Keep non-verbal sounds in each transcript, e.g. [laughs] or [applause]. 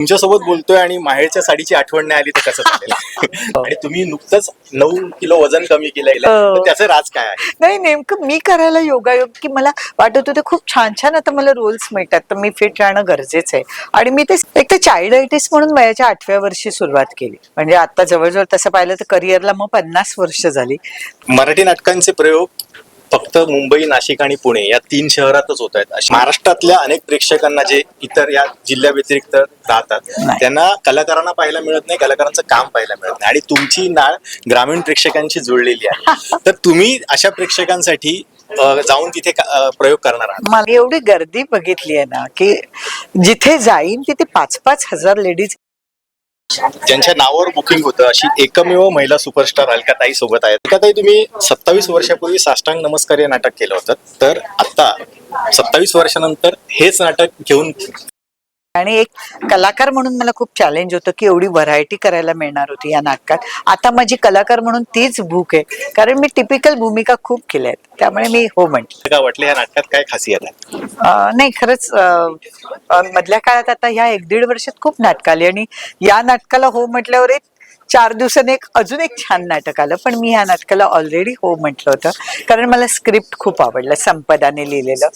तुमच्यासोबत बोलतोय आणि माहेरच्या साडीची आठवण नाही आली तर कसं चालेल? [laughs] आणि तुम्ही नुकतंच नऊ किलो वजन कमी केलंय. हो. त्याचं राज काय आहे? नाही नेमकं मी करायला योगायोग की मला वाटत होतं खूप छान छान आता मला रोल्स मिळतात तर मी फिट राहणं गरजेचं आहे. आणि मी ते एक तर चाइल्ड आयटिस म्हणून वयाच्या आठव्या वर्षी सुरुवात केली. म्हणजे आता जवळजवळ तसं पाहिलं तर करिअरला मग पन्नास वर्ष झाली. मराठी नाटकांचे प्रयोग फक्त मुंबई नाशिक आणि पुणे या तीन शहरातच होत आहेत. महाराष्ट्रातल्या अनेक प्रेक्षकांना जे इतर या जिल्ह्या व्यतिरिक्त राहतात. त्यांना कलाकारांना पाहायला मिळत नाही कलाकारांचं काम पाहायला मिळत नाही. आणि तुमची नाळ ग्रामीण प्रेक्षकांशी जुळलेली आहे. [laughs] तर तुम्ही अशा प्रेक्षकांसाठी जाऊन तिथे प्रयोग करणार आहात? मला एवढी गर्दी बघितली आहे ना की जिथे जाईन तिथे पाच पाच हजार लेडीज ज्यांच्या नावावर बुकिंग होतं अशी एकमेव महिला सुपरस्टार अलकाताई सोबत आहेत. अलकाताई तुम्ही सत्तावीस वर्षापूर्वी साष्टांग नमस्कार हे नाटक केलं होतं. तर आता सत्तावीस वर्षानंतर हेच नाटक घेऊन आणि एक कलाकार म्हणून मला खूप चॅलेंज होतं की एवढी व्हरायटी करायला मिळणार होती या नाटकात. आता माझी कलाकार म्हणून तीच भूक आहे कारण मी टिपिकल भूमिका खूप केल्या आहेत. त्यामुळे मी हो म्हटलं. का वाटलं या नाटकात काय खासियत आहे? नाही खरंच अं, अं, मधल्या काळात आता ह्या एक दीड वर्षात खूप नाटकं आली आणि या नाटकाला हो म्हटल्यावर एक चार दिवसांनी एक अजून एक छान नाटक आलं पण मी ह्या नाटकाला ऑलरेडी हो म्हटलं होतं. कारण मला स्क्रिप्ट खूप आवडलं संपदाने लिहिलेलं.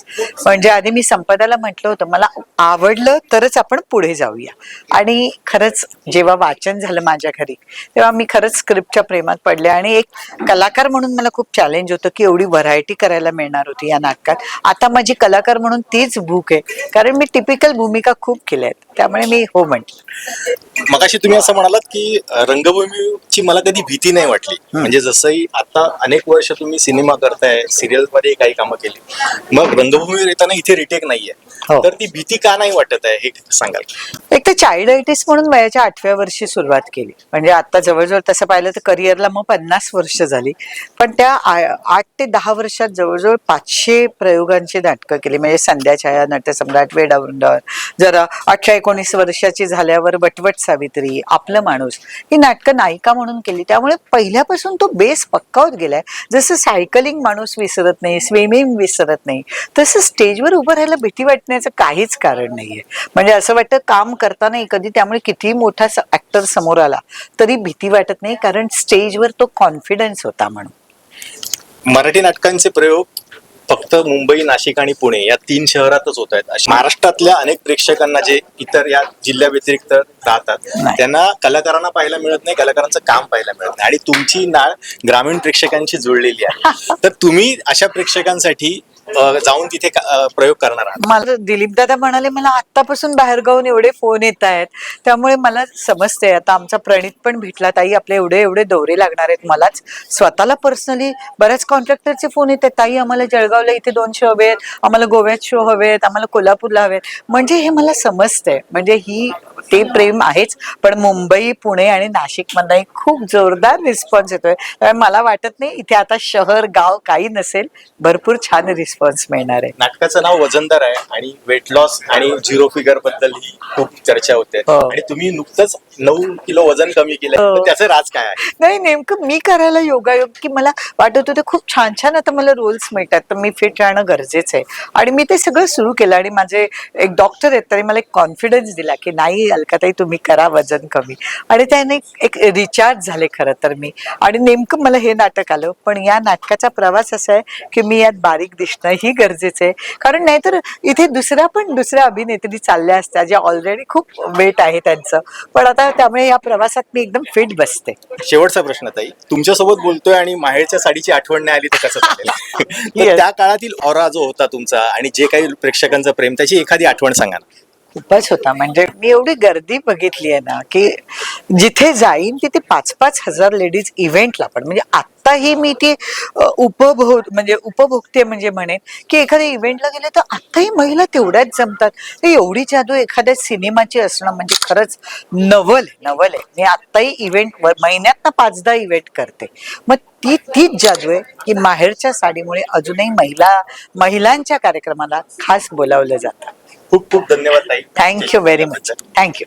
म्हणजे आधी मी संपदाला म्हटलं होतं मला आवडलं तरच आपण पुढे जाऊया. आणि खरंच जेव्हा वाचन झालं माझ्या घरी तेव्हा मी खरंच स्क्रिप्टच्या प्रेमात पडले. आणि एक कलाकार म्हणून मला खूप चॅलेंज होतं की एवढी व्हरायटी करायला मिळणार होती या नाटकात. आता माझी कलाकार म्हणून तीच भूक आहे कारण मी टिपिकल भूमिका खूप केल्या आहेत. त्यामुळे मी हो म्हटलं. मगाशी तुम्ही असं म्हणालात की रंग रंगभूमीची मला कधी भीती नाही वाटली. म्हणजे जसंही आता अनेक वर्ष तुम्ही सिनेमा करताय सिरियलमध्ये काही कामं केली. मग रंगभूमीवर येताना इथे रिटेक नाहीये. हो. तर ती भीती का नाही वाटत आहे हे सांगाल? एक तर चाइल्ड आयटिस म्हणून वयाच्या आठव्या वर्षी सुरुवात केली. म्हणजे आता जवळजवळ तसं पाहिलं तर करिअरला मग पन्नास वर्ष झाली. पण त्या आठ ते दहा वर्षात जवळजवळ पाचशे प्रयोगांची नाटकं केली. म्हणजे संध्याछाया नटसम्राट वेडावृंदावर जरा अठरा एकोणीस वर्षाची झाल्यावर वटवट सावित्री आपलं माणूस ही नाटकं नायिका म्हणून केली. त्यामुळे पहिल्यापासून तो बेस पक्का होत गेलाय. जसं सायकलिंग माणूस विसरत नाही स्विमिंग विसरत नाही तसं स्टेजवर उभं राहायला भीती वाटण्याचं काहीच कारण नाहीये. म्हणजे असं वाटतं काम करतानाही कधी त्यामुळे कितीही मोठा ऍक्टर समोर आला तरी भीती वाटत नाही कारण स्टेजवर तो कॉन्फिडन्स होता म्हणून. मराठी नाटकांचे प्रयोग फक्त मुंबई नाशिक आणि पुणे या तीन शहरातच होत आहेत. महाराष्ट्रातल्या अनेक प्रेक्षकांना जे इतर या जिल्ह्या व्यतिरिक्त राहतात. त्यांना कलाकारांना पाहायला मिळत नाही कलाकारांचं काम पाहायला मिळत नाही. आणि तुमची नाळ ग्रामीण प्रेक्षकांशी जुळलेली आहे. [laughs] तर तुम्ही अशा प्रेक्षकांसाठी अ, जाऊन तिथे का- अ, प्रयोग करणार आहात. मला दिलीप दादा म्हणाले मला आतापासून बाहेरगावून एवढे फोन येत आहेत. त्यामुळे मला समजते आता आमचा प्रणित पण भेटला. ताई आपले एवढे एवढे दौरे लागणार आहेत मलाच. स्वतःला पर्सनली बऱ्याच कॉन्ट्रॅक्टरचे फोन येतात ताई आम्हाला जळगावला इथे दोन शो हवे आहेत आम्हाला गोव्यात शो हवे आहेत आम्हाला कोल्हापूरला हवे आहेत म्हणजे हे मला समजतंय. म्हणजे ही ते प्रेम आहेच पण मुंबई पुणे आणि नाशिक मधलाही खूप जोरदार रिस्पॉन्स येतोय. त्यामुळे मला वाटत नाही इथे आता शहर गाव काही नसेल भरपूर छान रिस्पॉन्स मिळणार आहे. नाटकाचं नाव वजनदार आहे आणि वेट लॉस आणि झिरो फिगरबद्दल ही खूप चर्चा होते. हो. आणि तुम्ही नुकतंच नऊ किलो वजन कमी केलंय. हो. तर त्याचं राज काय आहे? नाही नेमकं मी करायला योगायोग की मला वाटत होतं खूप छान छान आता मला रोल्स मिळतात तर मी फिट राहणं गरजेचं आहे. आणि मी ते सगळं सुरू केलं आणि माझे एक डॉक्टर आहेत तरी मला एक कॉन्फिडन्स दिला की नाही अलकाताई तुम्ही करा वजन कमी. आणि त्याने एक रिचार्ज झाले खरं तर मी. आणि नेमकं मला हे नाटक आलं पण या नाटकाचा प्रवास असा आहे की मी यात बारीक दिसणं ही गरजेचं आहे. कारण नाहीतर इथे दुसऱ्या पण दुसऱ्या अभिनेत्री चालल्या असत्या ज्या ऑलरेडी खूप वेट आहे त्यांचं. पण आता त्यामुळे या प्रवासात मी एकदम फिट बसते. शेवटचा प्रश्न ताई. तुमच्यासोबत बोलतोय आणि माहेरच्या साडीची आठवण नाही आली तर कसं चालेल. [laughs] त्या काळातील ऑरा जो होता तुमचा आणि जे काही प्रेक्षकांचं प्रेम त्याची एखादी आठवण सांगा ना. खूपच होता. म्हणजे मी एवढी गर्दी बघितली आहे ना की जिथे जाईन तिथे पाच पाच हजार लेडीज इव्हेंटला पण म्हणजे आत्ताही मी ती उपभोग म्हणजे उपभोगते म्हणजे म्हणेन की एखाद्या इव्हेंटला गेले तर आत्ताही महिला तेवढ्याच जमतात. तर एवढी जादू एखाद्या सिनेमाची असणं म्हणजे खरंच नवल आहे, नवल आहे. मी आत्ताही इव्हेंट महिन्यात ना पाचदा इव्हेंट करते. मग ती तीच जादू आहे की माहेरच्या साडीमुळे अजूनही महिला महिलांच्या कार्यक्रमाला खास बोलावलं जातं. खूप खूप धन्यवाद ताई. Thank you very much thank you